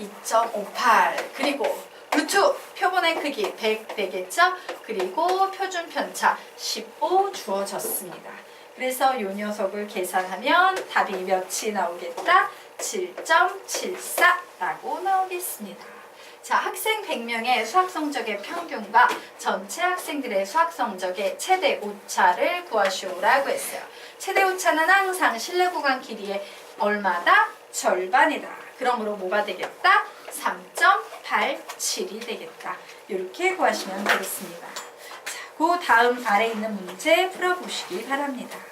2.58 그리고 루트 표본의 크기 100 되겠죠? 그리고 표준 편차 15 주어졌습니다. 그래서 이 녀석을 계산하면 답이 몇이 나오겠다? 7.74라고 나오겠습니다. 자, 학생 100명의 수학 성적의 평균과 전체 학생들의 수학 성적의 최대 오차를 구하시오라고 했어요. 최대 오차는 항상 실내 구간 길이의 얼마다? 절반이다. 그러므로 뭐가 되겠다? 3.87이 되겠다. 이렇게 구하시면 되겠습니다. 자, 그 다음 아래 있는 문제 풀어보시기 바랍니다.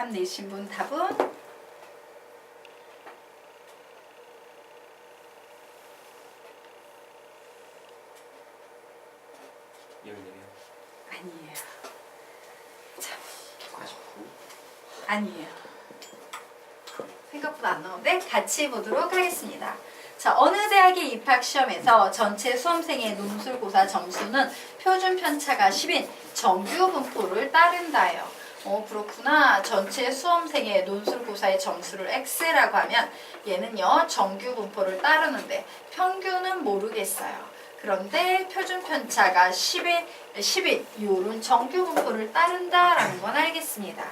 답 내신 분 답은 열네명 아니에요. 참, 49 아니에요. 생각보다 안 나오는데 같이 보도록 하겠습니다. 자, 어느 대학의 입학 시험에서 전체 수험생의 논술고사 점수는 표준 편차가 10인 정규 분포를 따른다요. 어, 그렇구나. 전체 수험생의 논술고사의 점수를 X라고 하면 얘는요, 정규 분포를 따르는데 평균은 모르겠어요. 그런데 표준 편차가 10인, 10인, 요런 정규 분포를 따른다라는 건 알겠습니다.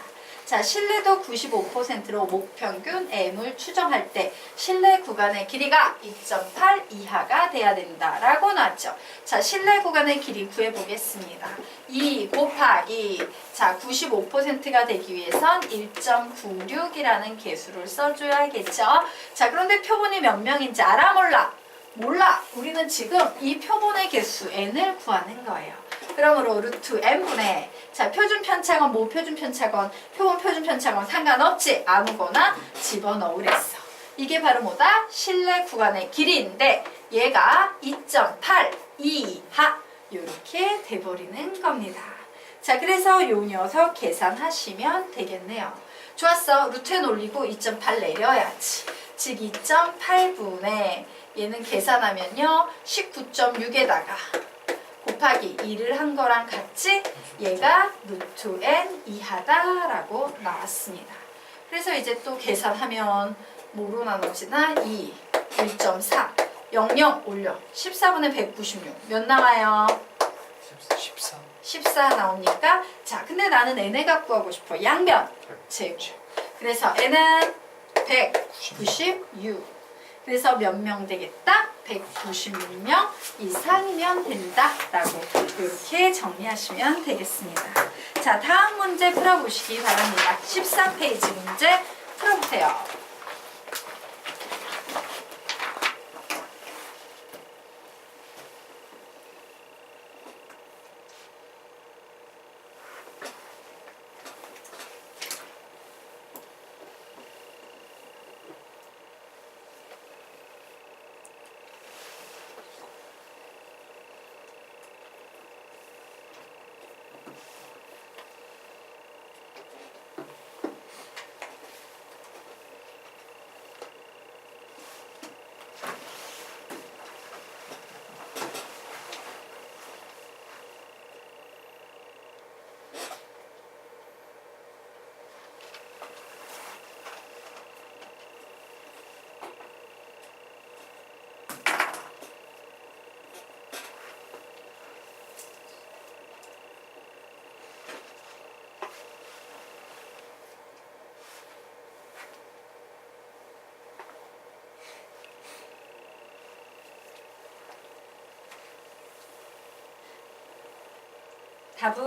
자, 실내도 95%로 목평균 M을 추정할 때 실내 구간의 길이가 2.8 이하가 돼야 된다라고 나왔죠. 자, 실내 구간의 길이 구해 보겠습니다. 2 곱하기 자, 95%가 되기 위해선 1.96이라는 개수를 써줘야겠죠. 자, 그런데 표본이 몇 명인지 알아 몰라? 몰라. 우리는 지금 이 표본의 개수 n을 구하는 거예요. 그러므로 루트 n분의 자 표준 편차건 모 표준 편차건 표본 표준 편차건 상관없지 아무거나 집어넣으랬어. 이게 바로 뭐다? 실내 구간의 길이인데 얘가 2.8 이하 이렇게 돼버리는 겁니다. 자 그래서 요 녀석 계산하시면 되겠네요. 좋았어. 루트 n 올리고 2.8 내려야지. 즉 2.8분의 얘는 계산하면요 19.6에다가 곱하기 2를 한 거랑 같이 얘가 루트 n 이하다라고 나왔습니다. 그래서 이제 또 계산하면 뭐로 나눠지나? 2, 1.4, 00 올려. 14분의 196 몇 나와요? 14 14 나오니까. 자 근데 나는 n을 갖고 하고 싶어. 양변. 제곱. 그래서 n은 196 그래서 몇 명 되겠다? 196명 이상이면 된다라고 이렇게 정리하시면 되겠습니다. 자 다음 문제 풀어보시기 바랍니다. 13페이지 문제 풀어보세요. 답은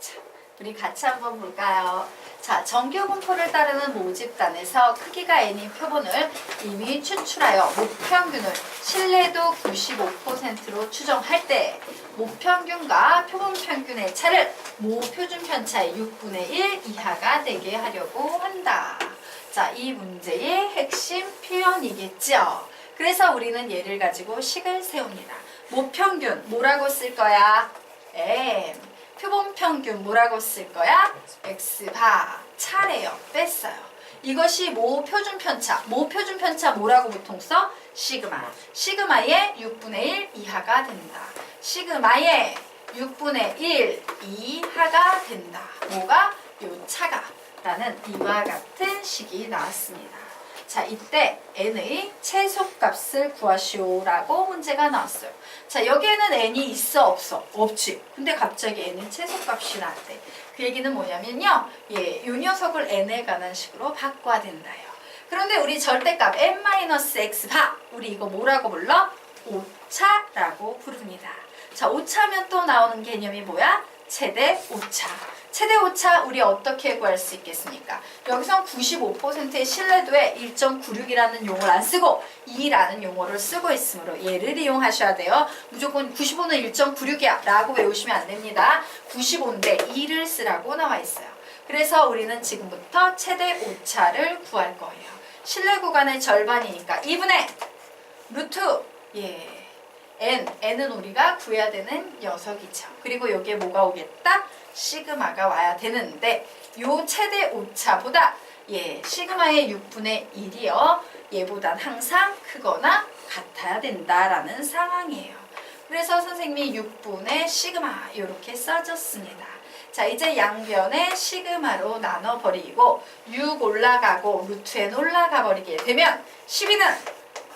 자, 우리 같이 한번 볼까요? 자, 정규 분포를 따르는 모집단에서 크기가 n인 표본을 이미 추출하여 모평균을 신뢰도 95%로 추정할 때 모평균과 표본 평균의 차를 모표준 편차의 6분의 1 이하가 되게 하려고 한다. 자, 이 문제의 핵심 표현이겠죠. 그래서 우리는 얘를 가지고 식을 세웁니다. 모평균 뭐라고 쓸 거야? M. 표본 평균 뭐라고 쓸 거야? X바. 차례요. 뺐어요. 이것이 모 표준 편차. 모 표준 편차 뭐라고 보통 써? 시그마. 시그마의 6분의 1 이하가 된다. 시그마의 6분의 1 이하가 된다. 뭐가? 요 차가. 라는 이와 같은 식이 나왔습니다. 자, 이때 n의 최소값을 구하시오라고 문제가 나왔어요. 자, 여기에는 n이 있어 없어? 없지. 근데 갑자기 n의 최소값이 나왔대. 그 얘기는 뭐냐면요. 예, 요 녀석을 n에 관한 식으로 바꿔야 된다요. 그런데 우리 절대값 n-x바 우리 이거 뭐라고 불러? 오차라고 부릅니다. 자, 오차면 또 나오는 개념이 뭐야? 최대 오차. 최대 오차 우리 어떻게 구할 수 있겠습니까? 여기서 95%의 신뢰도에 1.96이라는 용어를 안 쓰고 2라는 용어를 쓰고 있으므로 얘를 이용하셔야 돼요. 무조건 95는 1.96이야 라고 외우시면 안 됩니다. 95인데 2를 쓰라고 나와 있어요. 그래서 우리는 지금부터 최대 오차를 구할 거예요. 신뢰 구간의 절반이니까 2분의 루트 예 n n은 우리가 구해야 되는 녀석이죠. 그리고 여기에 뭐가 오겠다? 시그마가 와야 되는데 요 최대 오차보다 예 시그마의 6분의 1이요 얘보단 항상 크거나 같아야 된다라는 상황이에요. 그래서 선생님이 6분의 시그마 이렇게 써줬습니다. 자 이제 양변에 시그마로 나눠버리고 6 올라가고 루트 n 올라가 버리게 되면 12는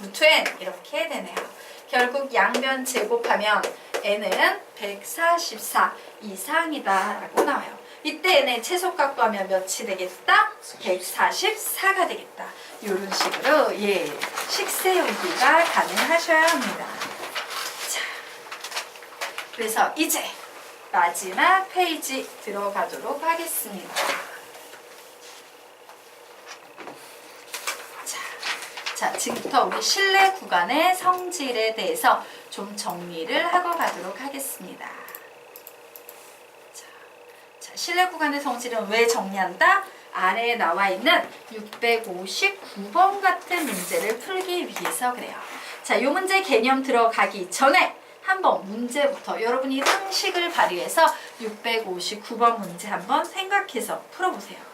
루트 n 이렇게 되네요. 결국 양변 제곱하면 n은 144 이상이다라고 나와요. 이때 n의 최소값 구하면 몇이 되겠다? 144가 되겠다. 이런 식으로 예 식세우기가 가능하셔야 합니다. 자, 그래서 이제 마지막 페이지 들어가도록 하겠습니다. 자, 지금부터 우리 실내 구간의 성질에 대해서 좀 정리를 하고 가도록 하겠습니다. 자, 자, 실내 구간의 성질은 왜 정리한다? 아래에 나와 있는 659번 같은 문제를 풀기 위해서 그래요. 자, 이 문제 개념 들어가기 전에 한번 문제부터 여러분이 상식을 발휘해서 659번 문제 한번 생각해서 풀어보세요.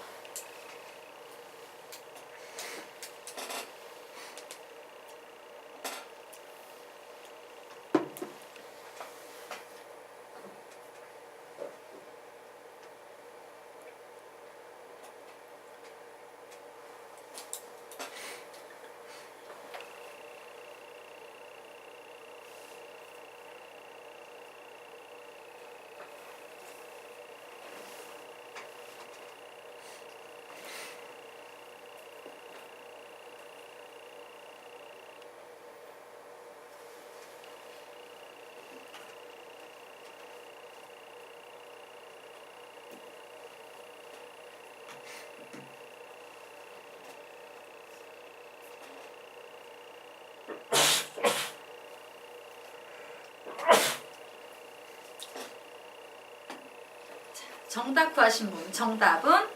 정답 구하신 분 정답은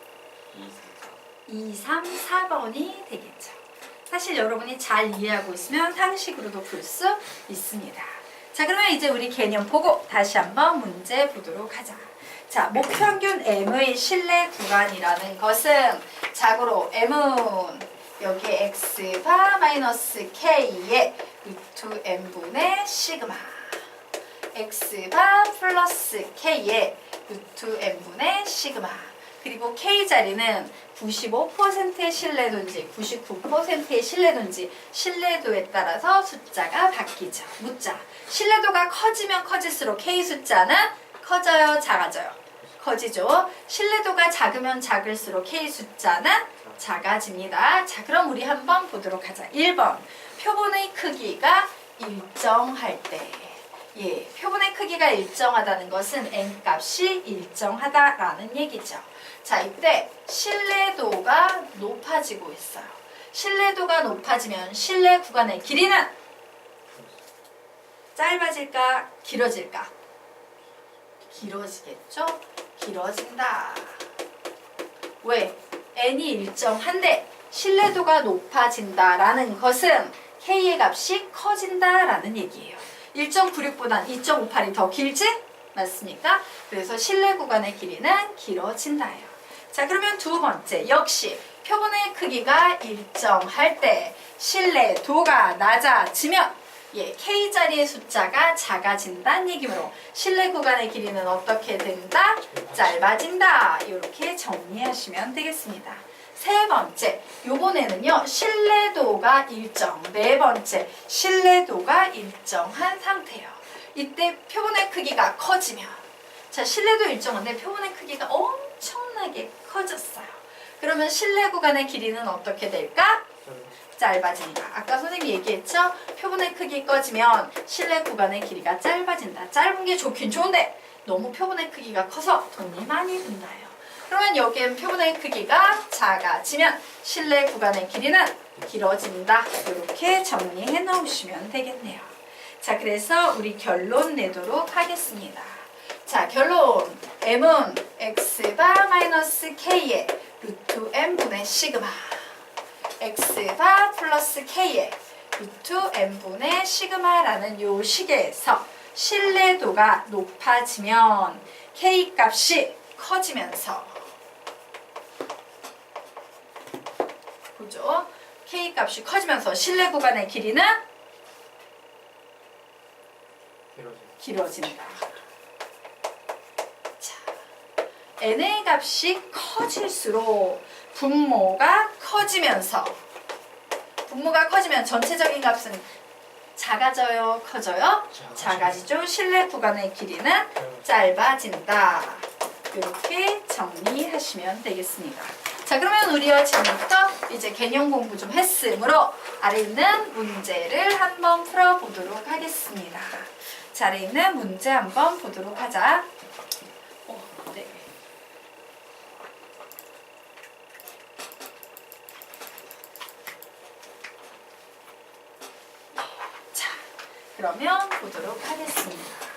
2, 3, 4 2, 3, 4번이 되겠죠. 사실 여러분이 잘 이해하고 있으면 상식으로도 풀 수 있습니다. 자, 그러면 이제 우리 개념 보고 다시 한번 문제 보도록 하자. 자, 목평균 m의 실내 구간이라는 것은 자고로 m은 여기 x바 마이너스 k의 루트 m분의 시그마 x바 플러스 k의 루트 n분의 시그마 그리고 k 자리는 95%의 신뢰도인지 99%의 신뢰도인지 신뢰도에 따라서 숫자가 바뀌죠. 묻자. 신뢰도가 커지면 커질수록 k 숫자는 커져요, 작아져요. 커지죠. 신뢰도가 작으면 작을수록 k 숫자는 작아집니다. 자, 그럼 우리 한번 보도록 하자. 1번. 표본의 크기가 일정할 때. 예, 표본의 크기가 일정하다는 것은 n 값이 일정하다라는 얘기죠. 자, 이때 신뢰도가 높아지고 있어요. 신뢰도가 높아지면 신뢰 구간의 길이는 짧아질까, 길어질까? 길어지겠죠? 길어진다. 왜? n이 일정한데 신뢰도가 높아진다라는 것은 k의 값이 커진다라는 얘기예요. 1.96보단 2.58이 더 길지? 맞습니까? 그래서 신뢰 구간의 길이는 길어진다예요. 자, 그러면 두 번째 역시 표본의 크기가 일정할 때 신뢰도가 낮아지면 예, k 자리의 숫자가 작아진다는 얘기므로 신뢰 구간의 길이는 어떻게 된다? 짧아진다. 이렇게 정리하시면 되겠습니다. 세 번째, 요번에는요, 신뢰도가 일정. 네 번째, 신뢰도가 일정한 상태예요. 이때 표본의 크기가 커지면, 자, 신뢰도 일정한데 표본의 크기가 엄청나게 커졌어요. 그러면 신뢰 구간의 길이는 어떻게 될까? 짧아진다. 아까 선생님이 얘기했죠? 표본의 크기 꺼지면 실내 구간의 길이가 짧아진다. 짧은 게 좋긴 좋은데 너무 표본의 크기가 커서 돈이 많이 든다요. 그러면 여기엔 표본의 크기가 작아지면 실내 구간의 길이는 길어진다. 이렇게 정리해 놓으시면 되겠네요. 자, 그래서 우리 결론 내도록 하겠습니다. 자, 결론. m은 x바 마이너스 k의 루트 m분의 시그마. x바 플러스 k의 루트 n분의 시그마라는 요 식에서 신뢰도가 높아지면 k 값이 커지면서 보죠. k 값이 커지면서 신뢰 구간의 길이는 길어진다. 자, n의 값이 커질수록 분모가 커지면서 분모가 커지면 전체적인 값은 작아져요, 커져요? 작아지죠. 실내 구간의 길이는 짧아진다. 이렇게 정리하시면 되겠습니다. 자, 그러면 우리가 지금부터 이제 개념 공부 좀 했으므로 아래 있는 문제를 한번 풀어보도록 하겠습니다. 자, 아래 있는 문제 한번 보도록 하자. 어, 네. 자, 그러면 보도록 하겠습니다.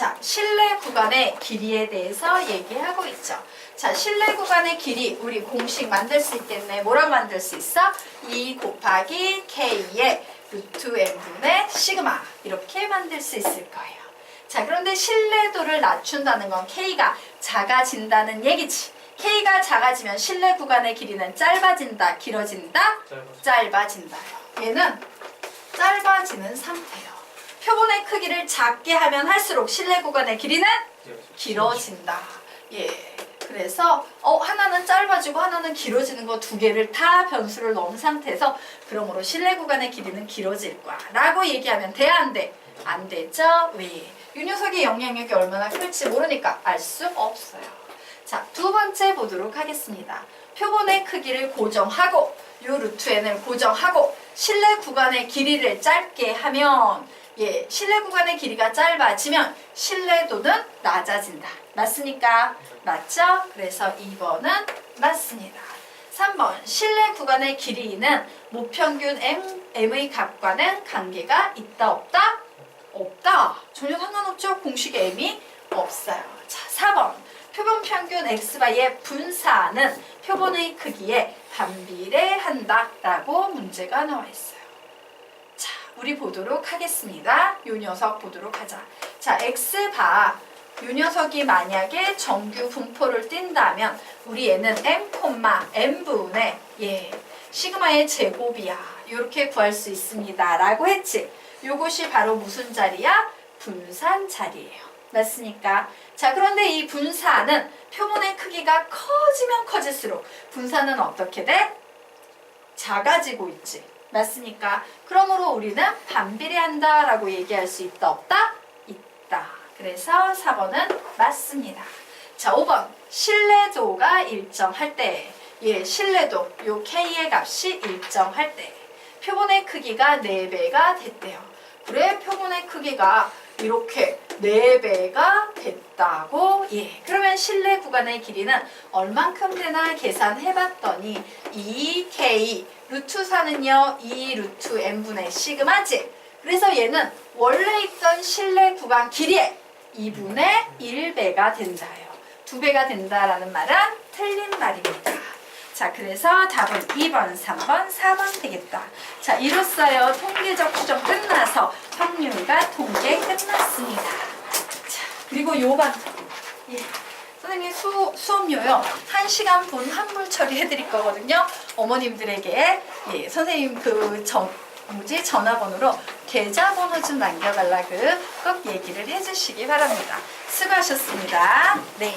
자, 실내 구간의 길이에 대해서 얘기하고 있죠. 자, 실내 구간의 길이 우리 공식 만들 수 있겠네. 뭐라고 만들 수 있어? 2 곱하기 k의 루트 n분의 시그마 이렇게 만들 수 있을 거예요. 자, 그런데 신뢰도를 낮춘다는 건 k가 작아진다는 얘기지. k가 작아지면 실내 구간의 길이는 짧아진다, 길어진다, 짧아진다요. 얘는 짧아지는 상태예요. 표본의 크기를 작게 하면 할수록 실내 구간의 길이는 길어진다. 예. 그래서 어 하나는 짧아지고 하나는 길어지는 거 두 개를 다 변수를 넣은 상태에서 그러므로 실내 구간의 길이는 길어질 거야 라고 얘기하면 돼 안 돼? 안 되죠? 왜? 이 녀석의 영향력이 얼마나 클지 모르니까 알 수 없어요. 자, 두 번째 보도록 하겠습니다. 표본의 크기를 고정하고 요 루트 n을 고정하고 실내 구간의 길이를 짧게 하면 예, 실내 구간의 길이가 짧아지면 신뢰도는 낮아진다. 맞습니까? 맞죠? 그래서 2번은 맞습니다. 3번 실내 구간의 길이는 모평균 m, m의 값과는 관계가 있다 없다? 없다. 전혀 상관없죠. 공식 m이 없어요. 자, 4번 표본 평균 x바의 분사는 표본의 크기에 반비례한다 라고 문제가 나와 있어요. 자, 우리 보도록 하겠습니다. 요 녀석 보도록 하자. 자, x바 요 녀석이 만약에 정규 분포를 띈다면 우리 얘는 m, n분의 예 시그마의 제곱이야. 이렇게 구할 수 있습니다. 라고 했지. 요것이 바로 무슨 자리야? 분산 자리예요. 맞습니까? 자, 그런데 이 분사는 표본의 크기가 커지면 커질수록 분사는 어떻게 돼? 작아지고 있지. 맞습니까? 그러므로 우리는 반비례한다라고 얘기할 수 있다 없다? 그래서 4번은 맞습니다. 자, 5번. 신뢰도가 일정할 때. 예, 신뢰도. 요 K의 값이 일정할 때. 표본의 크기가 4배가 됐대요. 그래 표본의 크기가 이렇게 4배가 됐다고 예 그러면 실내 구간의 길이는 얼만큼 되나 계산해 봤더니 2k 루트 4는요 2 루트 n분의 시그마지 그래서 얘는 원래 있던 실내 구간 길이의 2분의 1배가 된다요. 2배가 된다라는 말은 틀린 말입니다. 자, 그래서 답은 2번, 3번, 4번 되겠다. 자, 이로써요. 통계적 추정 끝나서 확률과 통계 끝났습니다. 자, 그리고 요반. 예. 선생님 수, 수업료요. 1시간 분 환물 처리해 드릴 거거든요. 어머님들에게 예, 선생님 그 전, 뭐지 전화번호로 계좌번호 좀 남겨달라고 꼭 얘기를 해주시기 바랍니다. 수고하셨습니다. 네.